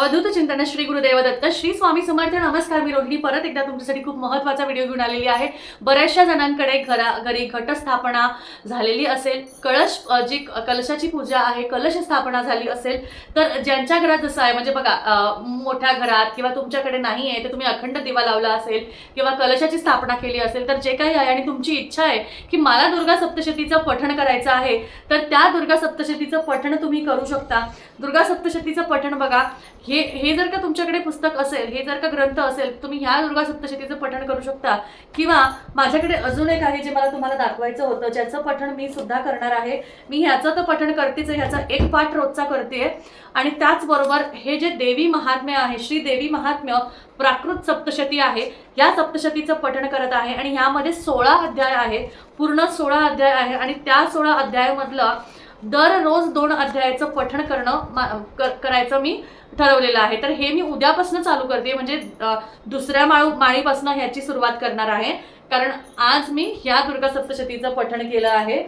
अवधूत चिंतन श्री गुरुदेव दत्त श्री स्वामी समर्थ नमस्कार मी रोहिणी परत एकदा तुमच्यासाठी खूप महत्त्वाचा व्हिडिओ घेऊन आलेली आहे. बऱ्याचशा जणांकडे घरा घरी घटस्थापना झालेली असेल. कळश जी कलशाची पूजा आहे कलश स्थापना झाली असेल तर ज्यांच्या घरात जसं आहे म्हणजे बघा मोठ्या घरात किंवा तुमच्याकडे नाही आहे तर तुम्ही अखंड दिवा लावला असेल किंवा कलशाची स्थापना केली असेल तर जे काही आहे आणि तुमची इच्छा आहे की मला दुर्गा सप्तशतीचं पठण करायचं आहे तर त्या दुर्गा सप्तशतीचं पठण तुम्ही करू शकता. दुर्गा सप्तशतीचं पठण बघा हे हे जर का तुमच्याकडे पुस्तक असेल हे जर का ग्रंथ असेल तुम्ही ह्या दुर्गा सप्तशतीचं पठण करू शकता. किंवा माझ्याकडे अजून एक आहे जे मला तुम्हाला दाखवायचं होतं ज्याचं पठण मी सुद्धा करणार आहे. मी ह्याचं तर पठण करतेच ह्याचा एक पाठ रोजचा करते आणि त्याचबरोबर हे जे देवी महात्म्य आहे श्री देवी महात्म्य प्राकृत सप्तशती आहे या सप्तशतीचं पठण करत आहे. आणि ह्यामध्ये सोळा अध्याय आहे पूर्ण सोळा अध्याय आहे आणि त्या सोळा अध्यायामधलं दररोज दोन अध्यायाचं पठण करणं मा- कर- करायचं मी ठरवलेलं आहे. तर हे मी उद्यापासून चालू करते. म्हणजे दुसऱ्या माळू माळीपासून ह्याची सुरुवात करणार आहे. कारण आज मी ह्या दुर्गा सप्तशतीचं पठण केलं आहे.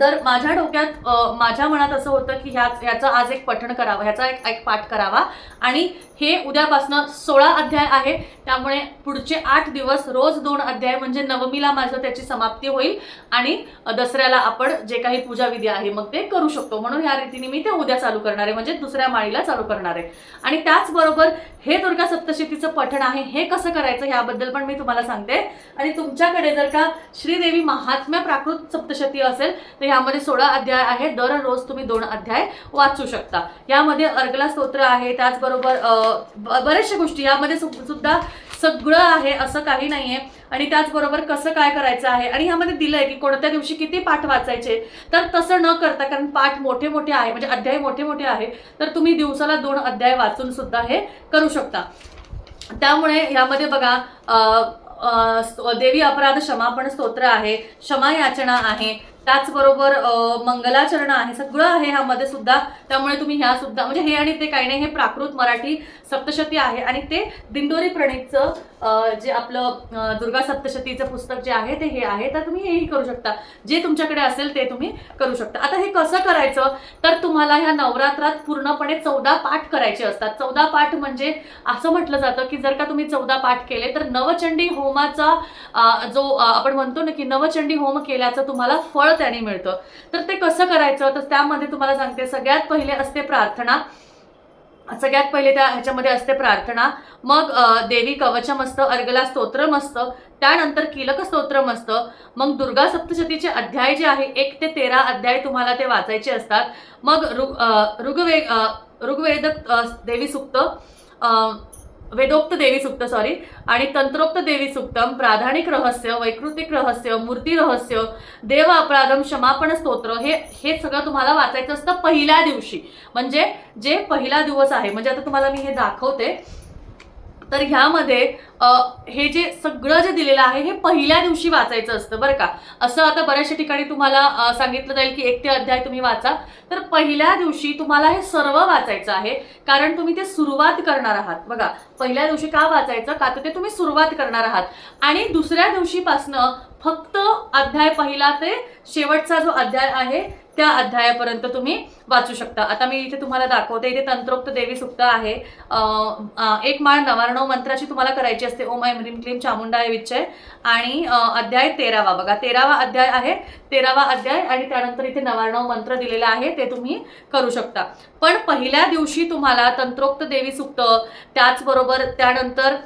तर माझ्या डोक्यात माझ्या मनात असं होतं की ह्या ह्याचं आज एक पठण करावं ह्याचा एक एक पाठ करावा. आणि हे उद्यापासनं सोळा अध्याय आहे त्यामुळे पुढचे आठ दिवस रोज दोन अध्याय म्हणजे नवमीला माझं त्याची समाप्ती होईल. आणि दसऱ्याला आपण जे काही पूजाविधी आहे मग ते करू शकतो. म्हणून ह्या रीतीने मी ते उद्या चालू करणार आहे म्हणजे दुसऱ्या माळीला चालू करणार आहे. आणि त्याचबरोबर हे दुर्गा सप्तशतीचं पठण आहे हे कसं करायचं ह्याबद्दल पण मी तुम्हाला सांगते. आणि तुमच्याकडे जर का श्रीदेवी महात्म्य प्राकृत सप्तशती असेल तर ह्यामध्ये सोळा अध्याय आहे दररोज तुम्ही दोन अध्याय वाचू शकता. यामध्ये अर्गला स्तोत्र आहे. त्याचबरोबर ब- बऱ्याचशा गोष्टी. यामध्ये सु- सुद्धा सगळं आहे असं काही नाहीये. आणि त्याचबरोबर कसं काय करायचं आहे? आणि ह्यामध्ये दिलंय की कोणत्या दिवशी किती पाठ वाचायचे? तर तसं न करता कारण पाठ मोठे मोठे आहे म्हणजे अध्याय मोठे मोठे आहे तर तुम्ही दिवसाला दोन अध्याय वाचून सुद्धा हे करू शकता. त्यामुळे यामध्ये बघा देवी अपराध क्षमापण स्तोत्र आहे. क्षमा याचना आहे. त्याचबरोबर मंगलाचरण आहे सगळं आहे ह्यामध्ये सुद्धा. त्यामुळे तुम्ही ह्या सुद्धा म्हणजे हे आणि ते काही नाही हे प्राकृत मराठी सप्तशती आहे. आणि ते दिंडोरी प्रणितचं जे आपलं दुर्गा सप्तशतीचं पुस्तक जे आहे ते हे आहे. तर तुम्ही हेही करू शकता. जे तुमच्याकडे असेल ते तुम्ही करू शकता. आता हे कसं करायचं? तर तुम्हाला ह्या नवरात्रात पूर्णपणे चौदा पाठ करायचे असतात. चौदा पाठ म्हणजे असं म्हटलं जातं की जर का तुम्ही चौदा पाठ केले तर नवचंडी होमाचा जो आपण म्हणतो ना की नवचंडी होम केल्याचं तुम्हाला फळ त्याने मिळतं. तर ते कसं करायचं? तर त्यामध्ये तुम्हाला सांगते सगळ्यात पहिले असते प्रार्थना. सगळ्यात पहिले त्या ह्याच्यामध्ये असते प्रार्थना. मग देवी कवचम असतं अर्गला स्तोत्रम असतं. त्यानंतर किलक स्तोत्रम असतं. मग दुर्गा सप्तशतीचे अध्याय जे आहे एक ते तेरा अध्याय तुम्हाला ते वाचायचे असतात. मग ऋग अ, ऋग्वेद देवी सुक्त वेदोक्त देवी सुक्त सॉरी आणि तंत्रोक्त देवी सुक्तम प्राधानिक रहस्य वैकृतिक रहस्य मूर्ती रहस्य देव अपराधम क्षमापण स्तोत्र हे हे सगळं तुम्हाला वाचायचं असतं पहिल्या दिवशी. म्हणजे जे पहिला दिवस आहे म्हणजे आता तुम्हाला मी हे दाखवते तर ह्यामध्ये हे जे सगळं जे दिलेलं आहे हे पहिल्या दिवशी वाचायचं असतं बरं का? असं आता बऱ्याचशा ठिकाणी तुम्हाला सांगितलं जाईल की एक ते अध्याय तुम्ही वाचा. तर पहिल्या दिवशी तुम्हाला हे सर्व वाचायचं आहे कारण तुम्ही ते सुरुवात करणार आहात. बघा पहिल्या दिवशी का वाचायचं? का तर ते तुम्ही सुरुवात करणार आहात. आणि दुसऱ्या दिवशीपासनं फक्त अध्याय पहिला ते शेवटचा जो अध्याय आहे त्या अध्यायापर्यंत तुम्ही वाचू शकता. आता मी इथे तुम्हाला दाखवते इथे तंत्रोक्त देवी सुक्त आहे. एक माळ नवारणव मंत्राची तुम्हाला करायची असते. ओम ऐम ह्रीं क्लीम चामुंडाय विच्चय. आणि अध्याय तेरावा. बघा तेरावा अध्याय आहे. तेरावा अध्याय आणि त्यानंतर इथे नवार्णव मंत्र दिलेला आहे. ते तुम्ही करू शकता. पण पहिल्या दिवशी तुम्हाला तंत्रोक्त देवी सुक्त. त्याचबरोबर त्यानंतर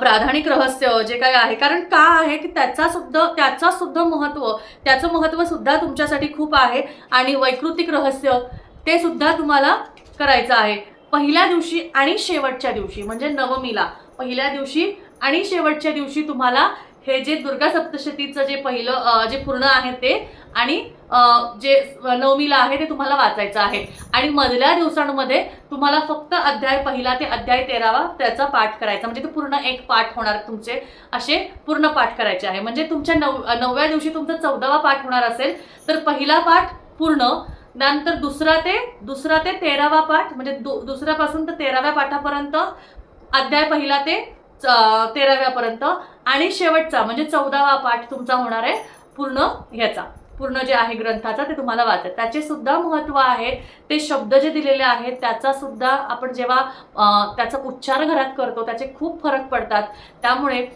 प्राधानिक रहस्य जे काही आहे. कारण का आहे की त्याचा सुद्धा त्याचा सुद्धा महत्त्व त्याचं महत्त्व सुद्धा तुमच्यासाठी खूप आहे. आणि वैकृतिक रहस्य ते सुद्धा तुम्हाला करायचं आहे. पहिल्या दिवशी आणि शेवटच्या दिवशी म्हणजे नवमीला. पहिल्या दिवशी आणि शेवटच्या दिवशी तुम्हाला हे जे दुर्गा सप्तशतीचं जे पहिलं जे पूर्ण आहे ते आणि जे नवमीला आहे ते तुम्हाला वाचायचं आहे. आणि मधल्या दिवसांमध्ये तुम्हाला फक्त अध्याय पहिला ते अध्याय तेरावा त्याचा पाठ करायचा. म्हणजे ते पूर्ण एक पाठ होणार तुमचे असे पूर्ण पाठ करायचे आहे. म्हणजे तुमच्या नव नवव्या दिवशी तुमचा चौदावा पाठ होणार असेल तर पहिला पाठ पूर्ण नंतर दुसरा ते दुसरा ते तेरावा पाठ म्हणजे दु दुसऱ्यापासून तर तेराव्या पाठापर्यंत अध्याय पहिला ते च- तेराव्यापर्यंत. आणि शेवटचा म्हणजे चौदावा पाठ तुमचा होणार आहे पूर्ण ह्याचा. पूर्ण जे आहे ग्रंथाचा ते तुम्हाला वाचत त्याचे सुद्धा महत्त्व आहे. ते शब्द जे दिलेले आहेत त्याचा सुद्धा आपण जेव्हा त्याचा उच्चार घरात करतो त्याचे खूप फरक पडतात. त्यामुळे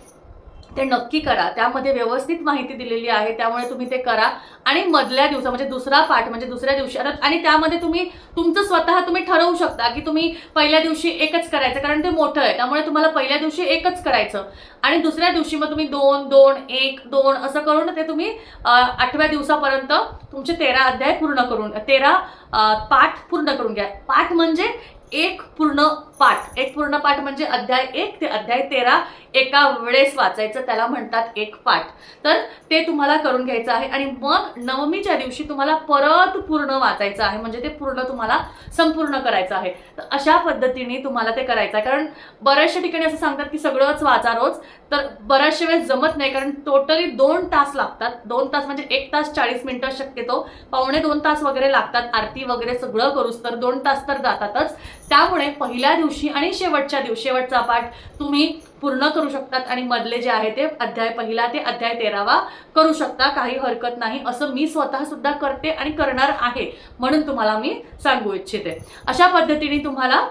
ते नक्की करा. त्यामध्ये व्यवस्थित माहिती दिलेली आहे त्यामुळे तुम्ही ते करा. आणि मधल्या दिवसा म्हणजे दुसरा पाठ म्हणजे दुसऱ्या दिवशी आणि त्यामध्ये तुम्ही तुमचं स्वतः तुम्ही ठरवू शकता की तुम्ही पहिल्या दिवशी एकच करायचं कारण ते मोठं आहे. त्यामुळे तुम्हाला पहिल्या दिवशी एकच करायचं. आणि दुसऱ्या दिवशी मग तुम्ही दोन दोन एक दोन असं करून ते तुम्ही आठव्या दिवसापर्यंत तुमचे तेरा अध्याय पूर्ण करून तेरा पाठ पूर्ण करून घ्या. पाठ म्हणजे एक पूर्ण पाठ. एक पूर्ण पाठ म्हणजे अध्याय एक ते अध्याय तेरा एका वेळेस वाचायचं त्याला म्हणतात एक पाठ. तर ते तुम्हाला करून घ्यायचं आहे आणि मग नवमीच्या दिवशी तुम्हाला परत पूर्ण वाचायचं आहे. म्हणजे ते पूर्ण तुम्हाला संपूर्ण करायचं आहे. तर अशा पद्धतीने तुम्हाला ते करायचं आहे. कारण बऱ्याचशा ठिकाणी असं सांगतात की सगळंच वाचा रोज. तर बऱ्याचशा वेळेस जमत नाही. कारण टोटली दोन तास लागतात. दोन तास म्हणजे एक तास चाळीस मिनिटं शक्यतो. पावणे दोन तास वगैरे लागतात. आरती वगैरे सगळं करूच तर दोन तास तर जातातच. त्यामुळे पहिल्या दिवशी आणि शेवटच्या दिवशी शेवटचा पाठ तुम्ही पूर्ण करू शकतात आणि मधले जे आहे ते अध्याय पहिला ते अध्याय तेरावा करू शकता. काही हरकत नाही. असं मी स्वतः सुद्धा करते आणि करणार आहे म्हणून तुम्हाला मी सांगू इच्छिते. अशा पद्धतीने तुम्हाला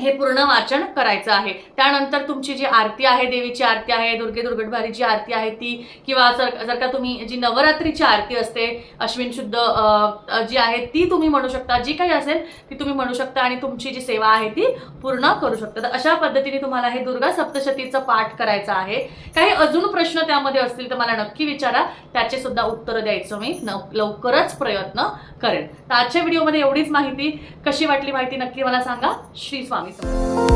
हे पूर्ण वाचन करायचं आहे. त्यानंतर तुमची जी आरती आहे देवीची आरती आहे दुर्गे दुर्गटभारीची आरती आहे ती किंवा जर जर का तुम्ही जी नवरात्रीची आरती असते अश्विन शुद्ध जी आहे ती तुम्ही म्हणू शकता. जी काही असेल ती तुम्ही म्हणू शकता आणि तुमची जी सेवा आहे ती पूर्ण करू शकता. तर अशा पद्धतीने तुम्हाला हे दुर्गा सप्तशतीचं पाठ करायचं आहे. काही अजून प्रश्न त्यामध्ये असतील तर मला नक्की विचारा. त्याचे सुद्धा उत्तरं द्यायचं मी. लवकरच प्रयत्न करेन. तर आजच्या व्हिडिओमध्ये एवढीच माहिती. कशी वाटली माहिती नक्की मला सांगा. श्री स्वामी समर्थ.